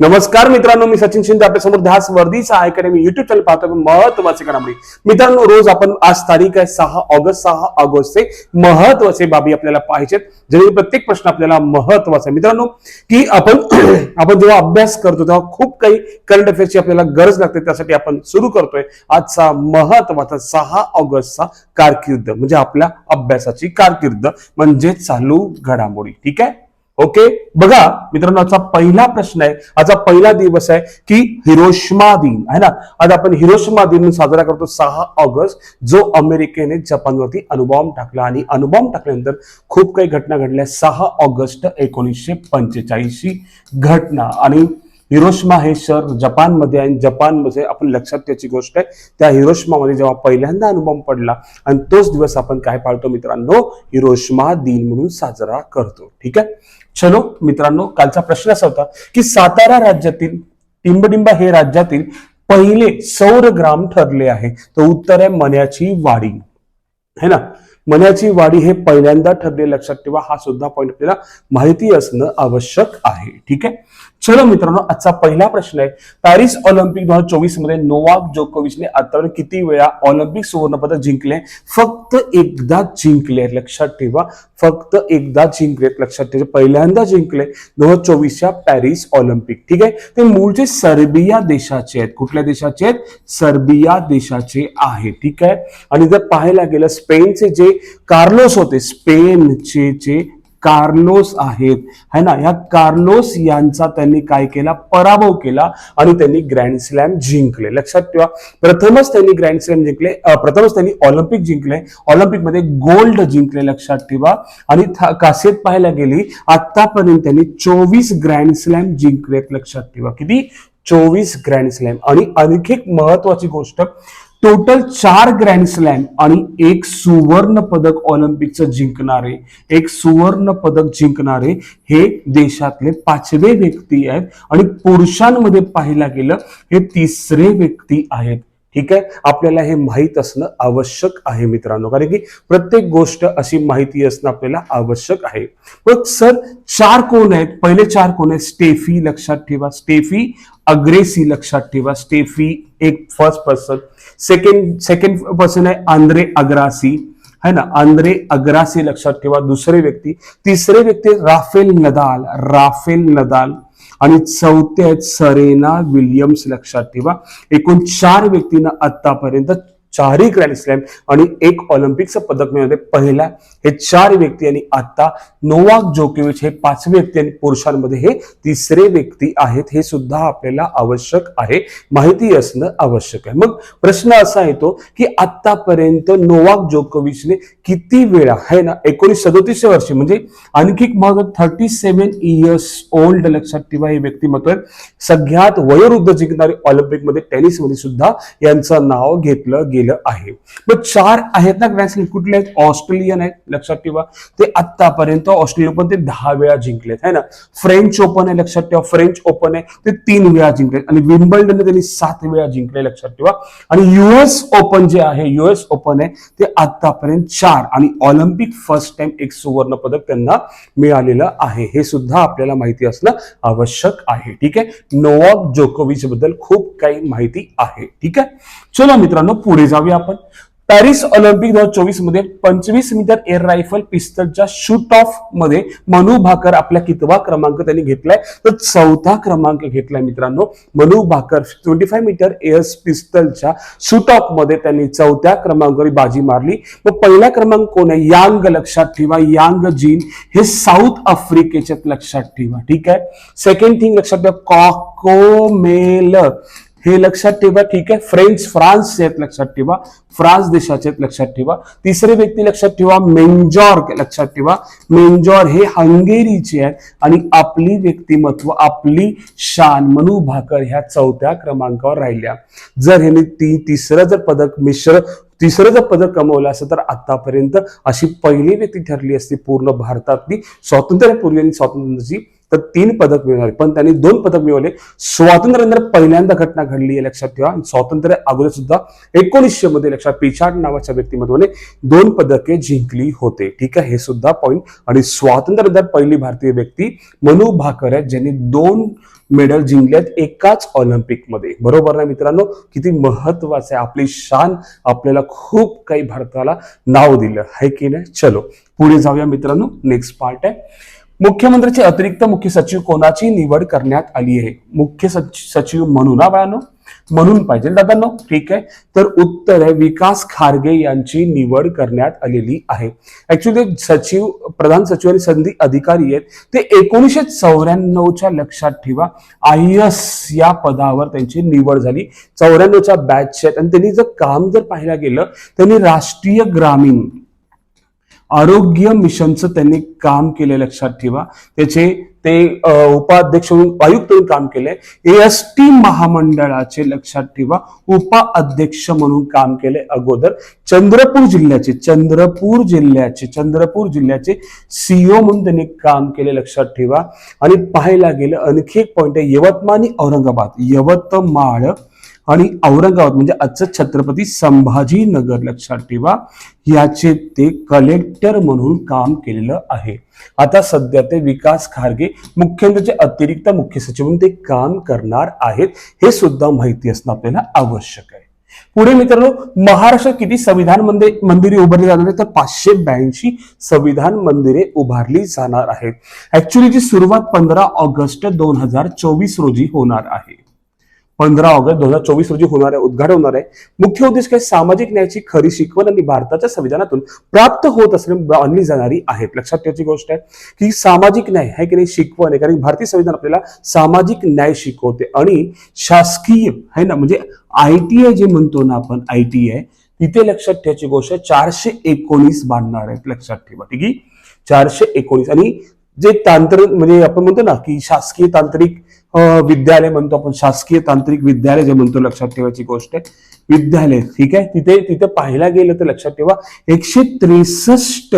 नमस्कार मित्रांनो मी सचिन शिंदे आपल्यासमोर ध्यास वर्दीचा मी युट्यूब चॅनल पाहतो महत्त्वाचे घडामोडी. मित्रांनो रोज आपण आज तारीख आहे सहा ऑगस्ट सहा ऑगस्टचे महत्त्वाचे बाबी आपल्याला पाहिजेत जे प्रत्येक प्रश्न आपल्याला महत्त्वाचा आहे. मित्रांनो की आपण आपण जेव्हा अभ्यास करतो तेव्हा खूप काही करंट अफेअर्सची आपल्याला गरज लागते. त्यासाठी आपण सुरू करतोय आजचा महत्त्वाचा सहा ऑगस्टचा कारकीर्द म्हणजे आपल्या अभ्यासाची कारकीर्द म्हणजे चालू घडामोडी. ठीक आहे? ओके बघा मित्रांनो आजचा पहिला प्रश्न आहे. आजचा पहिला दिवस आहे की हिरोशिमा दिन आहे ना? आज आपण हिरोशिमा दिन साजरा करतो सहा ऑगस्ट जो अमेरिकेने जपानवरती अणुबॉम्ब टाकला आणि अणुबॉम्ब टाकल्यानंतर खूप काही घटना घडल्या. सहा ऑगस्ट एकोणीसशे पंचेचाळीसची घटना. आणि हिरोशिमा हे शहर जपानमध्ये आहे. आणि जपानमध्ये आपण लक्षात त्याची गोष्ट आहे त्या हिरोशिमामध्ये जेव्हा पहिल्यांदा अनुभव पडला आणि तोच दिवस आपण काय पाळतो मित्रांनो? हिरोशिमा दिन म्हणून साजरा करतो. ठीक आहे? चलो मित्रांनो कालचा प्रश्न असा होता की सातारा राज्यातील टिंबडिंबा हे राज्यातील पहिले सौर ग्राम ठरले आहे. तर उत्तर आहे मन्याची वाडी. है ना? मनाची वाडी हे पहिल्यांदा ठरले लक्षात ठेवा हा सुद्धा पॉईंट आपल्याला माहिती असणं आवश्यक आहे. ठीक आहे? चलो मित्रांनो आजचा पहिला प्रश्न आहे पॅरिस ऑलिम्पिक दोन हजार चोवीसमध्ये नोवाक जोकोविचने आतापर्यंत किती वेळा ऑलिम्पिक सुवर्णपदक जिंकले? फक्त एकदा जिंकले लक्षात ठेवा. फक्त एकदा जिंकले लक्षात ठेवा. पहिल्यांदा जिंकले दोन हजार चोवीसच्या पॅरिस ऑलिम्पिक. ठीक आहे? ते मूळचे सर्बिया देशाचे आहेत. कुठल्या देशाचे आहेत? सर्बिया देशाचे आहे. ठीक आहे? आणि जर पाहायला गेलं स्पेनचे जे कार्लोस होते. स्पेनचे जे कार्लोस आहेत है ना? या कार्लोस यांचा त्यांनी काय केला? पराभव केला आणि त्यांनी ग्रँड स्लॅम जिंकले. लक्षात ठेवा. प्रथमच त्यांनी ग्रँड स्लॅम जिंकले. प्रथमच त्यांनी ऑलिम्पिक जिंकले. ऑलिम्पिकमध्ये गोल्ड जिंकले लक्षात ठेवा. आणि था- कासेत पाहायला गेली आतापर्यंत त्यांनी चोवीस ग्रँड स्लॅम जिंकलेत लक्षात ठेवा. किती? चोवीस ग्रँड स्लॅम आणि आणखी एक महत्वाची गोष्ट टोटल चार ग्रँड स्लॅम आणि एक सुवर्ण पदक ऑलिम्पिकचं जिंकणारे एक सुवर्ण पदक जिंकणारे हे देशातले पाचवे व्यक्ती आहेत. आणि पुरुषांमध्ये पाहायला गेलं हे तिसरे व्यक्ती आहेत. ठीक आहे? आपल्याला हे माहीत असणं आवश्यक आहे मित्रांनो. कारण की प्रत्येक गोष्ट अशी माहिती असणं आपल्याला आवश्यक आहे. मग सर चार कोण आहेत? पहिले चार कोण आहेत? स्टेफी लक्षात ठेवा. स्टेफी अग्रेसी लक्षात ठेवा. स्टेफी एक first person second second person आहे आंद्रे अग्रासी. है ना? आंद्रे अग्रासी लक्षात ठेवा. दुसरे व्यक्ती. तिसरे व्यक्ती राफेल नदाल. Rafael Nadal. आणि चौथे आहेत सरेना विलियम्स लक्षात ठेवा. एकूण चार व्यक्तींना आतापर्यंत चारही ग्रँड स्लॅम आणि एक ऑलिम्पिकचं पदक मिळवले. पहिला हे चार व्यक्ती आणि आता नोवाक जोकोविच हे पाचवे व्यक्ती आणि पुरुषांमध्ये हे तिसरे व्यक्ती आहेत. हे सुद्धा आपल्याला आवश्यक आहे. माहिती असणं आवश्यक आहे. मग प्रश्न असा येतो की आतापर्यंत नोवाक जोकोविचने किती वेळा आहे ना एकोणीस सदोतीसशे वर्षी म्हणजे आणखी एक महत्त्व थर्टी सेव्हन इयर्स ओल्ड लक्षात ठेवा हे व्यक्तिमत्व. आहे. सगळ्यात वयोवृद्ध जिंकणारे ऑलिम्पिकमध्ये टेनिसमध्ये सुद्धा यांचं नाव घेतलं गेलं आहे. मग चार आहेत ना ग्रँड स्लॅम कुठले आहेत? ऑस्ट्रेलियन आहेत लक्षात ठेवा. ते आतापर्यंत ऑस्ट्रेलिया ओपन ते दहा वेळा जिंकलेत है ना? फ्रेंच ओपन आहे लक्षात ठेवा. फ्रेंच ओपन आहे ते तीन वेळा जिंकलेत. आणि विम्बल्डन त्यांनी सात वेळा जिंकले लक्षात ठेवा. आणि युएस ओपन जे आहे युएस ओपन आहे ते आतापर्यंत चार. आणि ऑलिम्पिक फर्स्ट टाइम एक सुवर्ण पदक त्यांना मिळालेलं आहे. हे सुद्धा आपल्याला माहिती असणं आवश्यक आहे. ठीक आहे? नोवाक जोकोविच बद्दल खूप काही माहिती आहे. ठीक आहे? चलो मित्रांनो पुढे जाऊया आपण. पॅरिस ऑलिम्पिक दोन हजार चोवीसमध्ये पंचवीस मीटर एअर रायफल पिस्तलच्या शूट ऑफमध्ये मनु भाकर आपला कितवा क्रमांक त्यांनी घेतलाय. तर चौथा क्रमांक घेतलाय मित्रांनो Manu Bhaker twenty five metre air पिस्तलच्या shoot ऑफमध्ये त्यांनी चौथ्या क्रमांकावर बाजी मारली. मग पहिला क्रमांक कोण आहे? यांग लक्षात ठेवा. यांग जीन हे साऊथ आफ्रिकेच्यात लक्षात ठेवा. ठीक आहे? सेकंड थिंग लक्षात ठेवा. कॉकोमेल हे लक्षात ठेवा ठीक आहे? फ्रेंच फ्रान्सचे आहेत लक्षात ठेवा फ्रान्स देशाचे आहेत लक्षात ठेवा. तिसरे व्यक्ती लक्षात ठेवा मेंजॉर लक्षात ठेवा. मेंजॉर हे हंगेरीचे आहेत आणि आपली व्यक्तिमत्व आपली शान मनु भाकर ह्या चौथ्या क्रमांकावर राहिल्या. जर ह्याने ती तिसरं जर पदक मिश्र तिसरं जर पदक कमवलं असतं तर आतापर्यंत अशी पहिली व्यक्ती ठरली असती पूर्ण भारतातली. स्वातंत्र्यपूर्वी आणि स्वातंत्र्याची तर तीन पदक मिळवले पण त्यांनी दोन पदक मिळवले. स्वातंत्र्यानंतर पहिल्यांदा घटना घडली आहे लक्षात ठेवा. स्वातंत्र्य अगोदर सुद्धा एकोणीसशे मध्ये लक्षात पिछाड नावाच्या व्यक्तिमत्वाने दोन पदके जिंकली होते. ठीक आहे? हे सुद्धा पॉईंट आणि स्वातंत्र्यानंतर पहिली भारतीय व्यक्ती मनू भाकर आहे ज्यांनी दोन मेडल जिंकल्यात एकाच ऑलिम्पिकमध्ये. बरोबर ना मित्रांनो? किती महत्वाचं आहे. आपली शान आपल्याला खूप काही भारताला नाव दिलं. आहे की नाही? चलो. पुढे जाऊया मित्रांनो. नेक्स्ट पार्ट आहे. मुख्यमंत्र्याचे अतिरिक्त मुख्य सचिव कोणाची निवड करण्यात आली आहे? मुख्य सचिव म्हणून ना बाळांनो? म्हणून पाहिजे दादांनो ठीक आहे? तर उत्तर आहे विकास खारगे यांची निवड करण्यात आलेली आहे. ऍक्च्युली सचिव प्रधान सचिव आणि संधी अधिकारी आहेत. ते एकोणीसशे चौऱ्याण्णवच्या लक्षात ठेवा आय एस या पदावर त्यांची निवड झाली. चौऱ्याण्णवच्या बॅच आहेत. आणि त्यांनी जर काम जर पाहायला गेलं त्यांनी राष्ट्रीय ग्रामीण आरोग्य मिशनचं त्यांनी काम केले लक्षात ठेवा. त्याचे ते उपाध्यक्ष म्हणून आयुक्त म्हणून काम केले एस टी महामंडळाचे लक्षात ठेवा उपाध्यक्ष म्हणून काम केले अगोदर. चंद्रपूर जिल्ह्याचे चंद्रपूर जिल्ह्याचे चंद्रपूर जिल्ह्याचे सीओ म्हणून त्यांनी काम केले लक्षात ठेवा. आणि पाहायला गेलं आणखी एक पॉईंट आहे यवतमाळ आणि औरंगाबाद. यवतमाळ आणि औरंगाबाद म्हणजे आजचं छत्रपती संभाजीनगर लक्षात ठेवा याचे ते कलेक्टर म्हणून काम केलेलं आहे. आता सध्या ते विकास खारगे मुख्यमंत्र्याचे अतिरिक्त मुख्य सचिव म्हणून ते काम करणार आहेत हे सुद्धा माहिती असणं आपल्याला आवश्यक आहे. पुढे मित्रांनो महाराष्ट्रात किती संविधान मंदिर मंदिरे उभारली जाणार आहेत? तर पाचशे ब्याऐंशी संविधान मंदिरे उभारली जाणार आहेत. ऍक्च्युली ची सुरुवात पंधरा ऑगस्ट दोन हजार चोवीस रोजी होणार आहे. पंधरा ऑगस्ट दोन हजार चोवीस रोजी होणार आहे उद्घाटन होणार आहे. मुख्य उद्देश काय? सामाजिक न्यायाची खरी शिकवण आणि भारताच्या संविधानातून प्राप्त होत असणे आणली जाणारी आहेत. लक्षात ठेवायची गोष्ट आहे की सामाजिक न्याय आहे की नाही? शिकवण आहे. कारण भारतीय संविधान आपल्याला सामाजिक न्याय शिकवते. आणि शासकीय आहे ना? म्हणजे आय टी आय जे म्हणतो ना आपण आय टी आय तिथे लक्षात ठेवायची गोष्ट आहे चारशे एकोणीस बांधणार आहेत. लक्षात ठेवा. ठीक आहे? चारशे एकोणीस. आणि जे तांत्रिक म्हणजे आपण म्हणतो ना की शासकीय तांत्रिक विद्यालय म्हणतो आपण शासकीय तांत्रिक विद्यालय जे म्हणतो लक्षात ठेवायची गोष्ट आहे. विद्यालय ठीक आहे? तिथे तिथे पाहायला गेलं तर लक्षात ठेवा एकशे त्रेसष्ट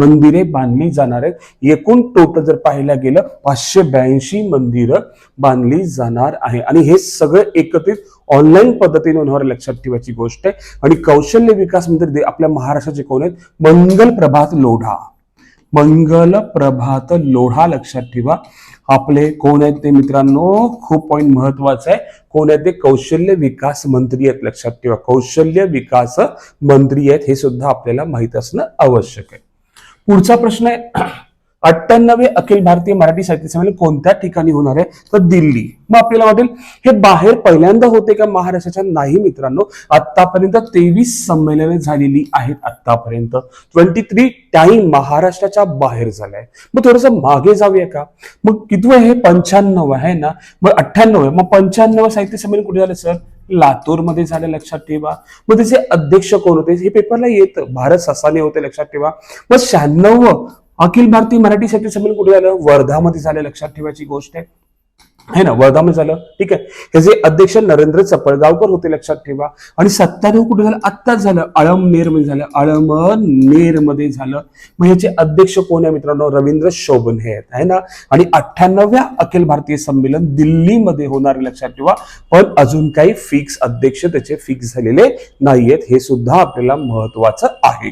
मंदिरे बांधली जाणार आहेत. एकूण टोटल जर पाहायला गेलं पाचशे ब्याऐंशी मंदिरं बांधली जाणार आहे. आणि हे सगळं एकत्रित ऑनलाईन पद्धतीने होणार लक्षात ठेवायची गोष्ट आहे. आणि कौशल्य विकास मंत्री आपल्या महाराष्ट्राचे कोण आहेत? मंगल प्रभात लोढा. मंगल प्रभात लोढा लक्षात ठेवा. आपले कोण आहेत ते मित्रांनो? खूप पॉईंट महत्वाचं आहे. कोण आहेत ते? कौशल्य विकास मंत्री आहेत लक्षात ठेवा. कौशल्य विकास मंत्री आहेत हे सुद्धा आपल्याला माहीत असणं आवश्यक आहे. पुढचा प्रश्न आहे. अठ्ठ्याण्णवे अखिल भारतीय मराठी साहित्य संमेलन कोणत्या ठिकाणी होणार आहे? तर दिल्ली. मग आपल्याला वाटेल हे बाहेर पहिल्यांदा होते का महाराष्ट्राच्या? नाही मित्रांनो. आतापर्यंत तेवीस संमेलने झालेली आहेत आतापर्यंत ट्वेंटी थ्री टाइम महाराष्ट्राच्या बाहेर झालाय. मग थोडस मागे जाऊया का? मग किती हे? पंच्याण्णव आहे ना? मग अठ्ठ्याण्णव. आहे मग पंच्याण्णव साहित्य संमेलन कुठे झालं सर? लातूरमध्ये झालं लक्षात ठेवा. मग त्याचे अध्यक्ष कोण होते? हे पेपरला येतं. भारत ससाने होते लक्षात ठेवा. मग शहाण्णव अखिल भारतीय मराठी साहित्य संमेलन कुठे झालं? वर्धामध्ये झालं लक्षात ठेवायची गोष्ट आहे. है ना? वर्धामध्ये झालं. ठीक आहे. हे जे अध्यक्ष नरेंद्र चपळगावकर होते लक्षात ठेवा. आणि सत्त्याण्णव कुठे झालं? आत्ताच झालं. अळमनेरमध्ये झालं. अळमनेरमध्ये झालं. मग ह्याचे अध्यक्ष कोण आहे मित्रांनो? रवींद्र शोभन हे आहेत है ना? आणि अठ्ठ्याण्णव्या अखिल भारतीय संमेलन दिल्लीमध्ये होणार लक्षात ठेवा. पण अजून काही फिक्स अध्यक्ष त्याचे फिक्स झालेले नाहीयेत. हे सुद्धा आपल्याला महत्वाचं आहे.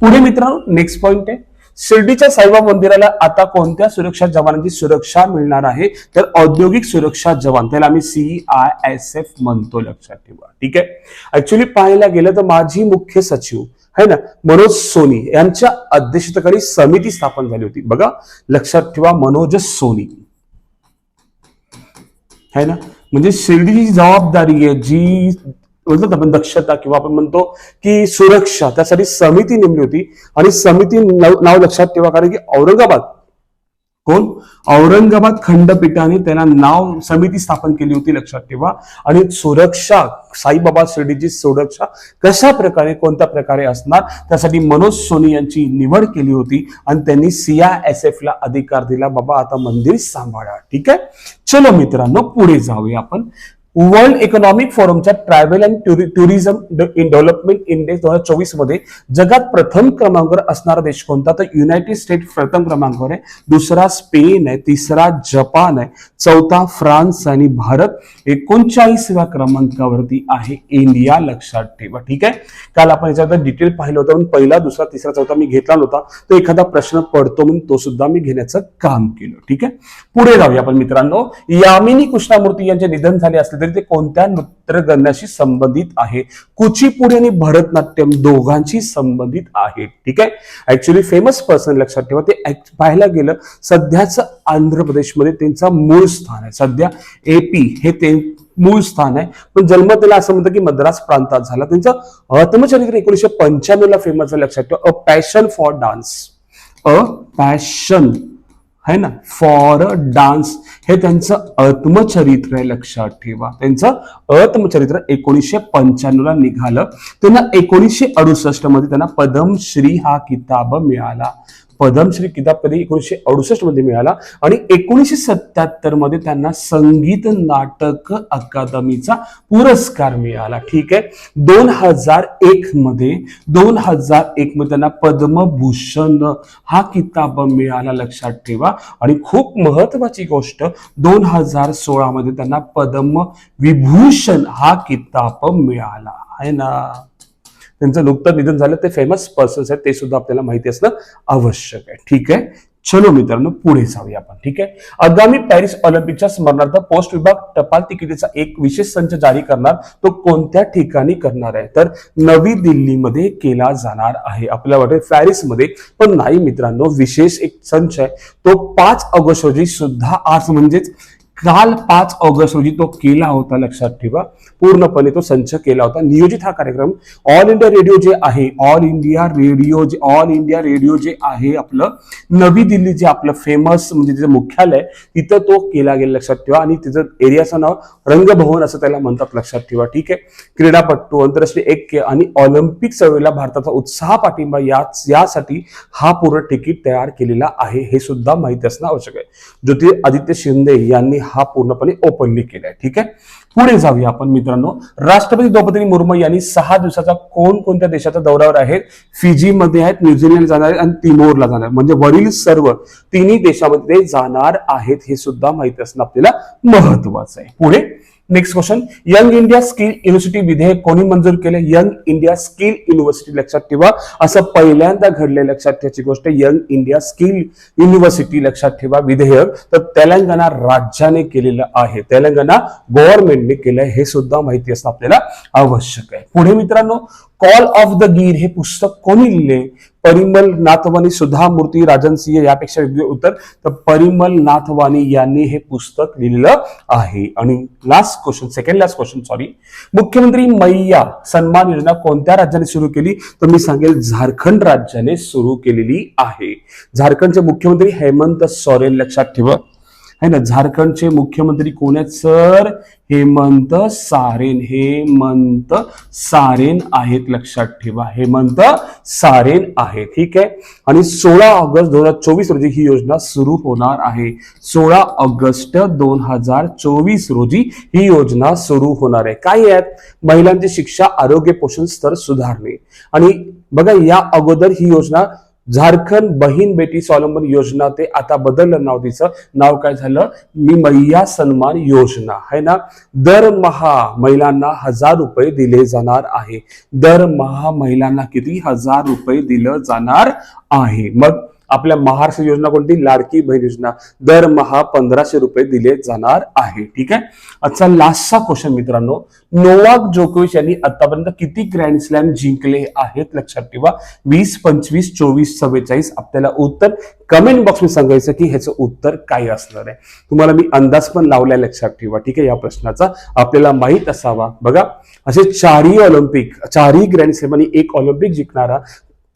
पुढे मित्रांनो नेक्स्ट पॉइंट आहे. शिर्डीच्या साईबाबा मंदिराला आता कोणत्या सुरक्षा जवानांची सुरक्षा मिळणार आहे? तर औद्योगिक सुरक्षा जवान त्याला आम्ही सी आय एस एफ म्हणतो लक्षात ठेवा. ठीक आहे? ऍक्च्युली पाहायला गेलं तर माझी मुख्य सचिव है ना मनोज सोनी यांच्या अध्यक्षतेखाली समिती स्थापन झाली होती. बघा लक्षात ठेवा मनोज सोनी. है ना? म्हणजे शिर्डीची जबाबदारी आहे जी बोलतात आपण दक्षता किंवा आपण म्हणतो की सुरक्षा त्यासाठी समिती नेमली होती. आणि समिती नाव नाव लक्षात ठेवा कारण की औरंगाबाद कोण? औरंगाबाद खंडपीठाने त्यांना नाव समिती स्थापन केली होती लक्षात ठेवा. आणि सुरक्षा साईबाबा शिर्डीची सुरक्षा कशा प्रकारे कोणत्या प्रकारे असणार? त्यासाठी मनोज सोनी यांची निवड केली होती आणि त्यांनी सीआयएसएफ ला अधिकार दिला. बाबा आता मंदिर सांभाळा. ठीक आहे? चलो मित्रांनो पुढे जाऊया आपण. World economic फोरमच्या travel and tourism in development index दोन हजार चोवीसमध्ये जगात प्रथम क्रमांकावर असणारा देश कोणता? तर युनायटेड स्टेट प्रथम क्रमांकावर आहे. दुसरा स्पेन आहे. तिसरा जपान आहे. चौथा फ्रान्स आणि भारत एकोणचाळीसव्या क्रमांकावरती आहे. इंडिया लक्षात ठेवा. ठीक आहे? काल आपण याच्यात डिटेल पाहिलं होतं. पण पहिला दुसरा तिसरा चौथा मी घेतला नव्हता. तो एखादा प्रश्न पडतो म्हणून तो सुद्धा मी घेण्याचं काम केलं. ठीक आहे? पुढे जाऊया आपण मित्रांनो. यामिनी कृष्णामूर्ती यांचे निधन झाले असले तरी ते कोणत्या नृत्यगणाशी संबंधित आहे? कुचिपुडी आणि भरतनाट्यम दोघांशी संबंधित आहे. ठीक आहे? ऍक्च्युली फेमस पर्सन लक्षात ठेवा ते पाहायला गेलं सध्याचं आंध्र प्रदेशमध्ये त्यांचा मूळ स्थान आहे. सध्या एपी हे ते मूळ स्थान आहे. पण जन्म त्याला असं म्हणतं की मद्रास प्रांतात झाला. त्यांचं आत्मचरित्र एकोणीशे पंच्याण्णव ला फेमस झालं लक्षात ठेवा. A passion for dance a passion है ना? फॉर डान्स हे त्यांचं आत्मचरित्र आहे लक्षात ठेवा. त्यांचं आत्मचरित्र एकोणीसशे पंच्याण्णव ला निघालं. त्यांना एकोणीसशे अडुसष्टमध्ये त्यांना पद्मश्री हा किताब मिळाला. पद्मश्री किताब कधी एकोणीसशे अडुसष्टमध्ये मिळाला आणि एकोणीसशे सत्याहत्तरमध्ये त्यांना संगीत नाटक अकादमीचा पुरस्कार मिळाला. ठीक आहे? दोन हजार एक मध्ये दोन हजार एक मध्ये त्यांना पद्मभूषण हा किताब मिळाला लक्षात ठेवा. आणि खूप महत्वाची गोष्ट दोन हजार सोळा मध्ये त्यांना पद्म विभूषण हा किताब मिळाला. आहे ना? त्यांचं नुकतं निधन झालं ते फेमस पर्सन्स आहेत ते सुद्धा आपल्याला माहिती असणं आवश्यक आहे. ठीक आहे? चलो मित्रांनो पुढे जाऊया आपण. ठीक आहे? आगामी पॅरिस ऑलिम्पिकच्या स्मरणार्थ पोस्ट विभाग टपाल तिकिटीचा एक विशेष संच जारी करणार तो कोणत्या ठिकाणी करणार आहे? तर नवी दिल्लीमध्ये केला जाणार आहे. आपल्याला वाटेल पॅरिसमध्ये पण नाही मित्रांनो विशेष एक संच आहे. तो पाच ऑगस्ट रोजी सुद्धा आज म्हणजेच काल पाच ऑगस्ट रोजी तो केला होता लक्षात ठेवा. पूर्णपणे तो संच केला होता. नियोजित हा कार्यक्रम ऑल इंडिया रेडिओ जे आहे ऑल इंडिया रेडिओ जे ऑल इंडिया रेडिओ जे आहे आपलं नवी दिल्ली जे आपलं फेमस म्हणजे तिचं मुख्यालय तिथं तो केला गेला लक्षात ठेवा. आणि तिचं एरियाचं नाव रंगभवन असं त्याला म्हणतात लक्षात ठेवा. ठीक आहे? क्रीडापटू आंतरराष्ट्रीय ऐक्य आणि ऑलिम्पिक चळवळीला भारताचा उत्साह पाठिंबा याच यासाठी हा पूर्ण तिकीट तयार केलेला आहे हे सुद्धा माहिती असणं आवश्यक आहे. ज्योती आदित्य शिंदे यांनी हा पूर्णपणे ओपनली केलाय. ठीक आहे? पुढे जाऊया आपण मित्रांनो. राष्ट्रपती द्रौपदी मुर्मू यांनी सहा दिवसाचा कोण कोणत्या देशाच्या दौऱ्यावर आहेत? फिजी मध्ये आहेत न्यूझीलंड जाणार आहेत आणि तिमोरला जाणार म्हणजे वरील सर्व तिन्ही देशामध्ये जाणार आहेत हे सुद्धा माहिती असणं आपल्याला महत्वाचं आहे. पुढे next question Young India Skill University विधेयक कोणी मंजूर केले यंग इंडिया स्किल युनिव्हर्सिटी लक्षात ठेवा. असं पहिल्यांदा घडले लक्षात ठेवायची गोष्ट यंग इंडिया स्किल युनिव्हर्सिटी लक्षात ठेवा विधेयक. तर तेलंगणा राज्याने केलेलं आहे. तेलंगणा गव्हर्नमेंटने केलंय हे सुद्धा माहिती असणं आपल्याला आवश्यक आहे. पुढे मित्रांनो कॉल ऑफ द गीर हे पुस्तक कोणी लिहिले परिमल नाथवानी सुधा मूर्ती राजन सिंह यापेक्षा योग्य उत्तर. तर परिमल नाथवानी यांनी हे पुस्तक लिहिलेलं आहे. आणि last question second last question sorry मुख्यमंत्री मैया सन्मान योजना कोणत्या राज्याने सुरू केली? तर मी सांगेल झारखंड राज्याने सुरू केलेली आहे. झारखंडचे मुख्यमंत्री हेमंत सोरेन लक्षात ठेवा. है ना? झारखंडचे मुख्यमंत्री कोण आहेत? सर हेमंत सारेन. हेमंत सारेन आहेत. लक्षात ठेवा हेमंत सारेन आहे ठीक आहे? आणि सोळा ऑगस्ट दोन हजार चोवीस रोजी ही योजना सुरू होणार आहे. सोळा ऑगस्ट दोन हजार चोवीस रोजी ही योजना सुरू होणार आहे. काय आहेत? महिलांची शिक्षा आरोग्य पोषण स्तर सुधारणे. आणि बघा या अगोदर ही योजना झारखंड बहीण बेटी स्वावलंबन योजना ते आता बदललं नाव तिचं. नाव काय झालं? मी मैया सन्मान योजना. है ना? दरमहा महिलांना हजार रुपये दिले जाणार आहे. दरमहा महिलांना किती? हजार रुपये दिलं जाणार आहे. मग आपल्या महाराष्ट्र योजना कोणती? लाडकी बहीण योजना. दरमहा पंधराशे रुपये दिले जाणार आहे. ठीक आहे? आजचा लास्टचा क्वेश्चन मित्रांनो नोवाक जोकोविच यांनी आतापर्यंत किती ग्रँड स्लॅम जिंकले आहेत? लक्षात ठेवा. वीस पंचवीस चोवीस चव्वेचाळीस आपल्याला उत्तर कमेंट बॉक्समध्ये सांगायचं की ह्याचं उत्तर काय असणार आहे. तुम्हाला मी अंदाज पण लावलाय लक्षात ठेवा. ठीक आहे? या प्रश्नाचा आपल्याला माहीत असावा. बघा असे चारही ऑलिम्पिक चारही ग्रँड स्लॅम आणि एक ऑलिम्पिक जिंकणारा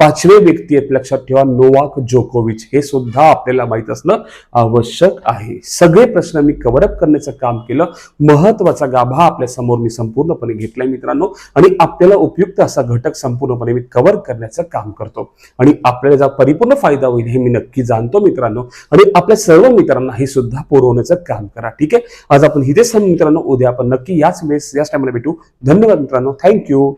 पाचवे व्यक्ती आहेत लक्षात ठेवा नोवाक जोकोविच. हे सुद्धा आपल्याला माहीत असणं आवश्यक आहे. सगळे प्रश्न मी कव्हरअप करण्याचं काम केलं. महत्त्वाचा गाभा आपल्यासमोर मी संपूर्णपणे घेतलाय मित्रांनो. आणि आपल्याला उपयुक्त असा घटक संपूर्णपणे मी कव्हर करण्याचं काम करतो. आणि आपल्याला जा परिपूर्ण फायदा होईल हे मी नक्की जाणतो मित्रांनो. आणि आपल्या सर्व मित्रांना हे सुद्धा पुरवण्याचं काम करा. ठीक आहे? आज आपण इथेच मित्रांनो. उद्या आपण नक्की याच वेळेस याच टाइमला भेटू. धन्यवाद मित्रांनो. थँक्यू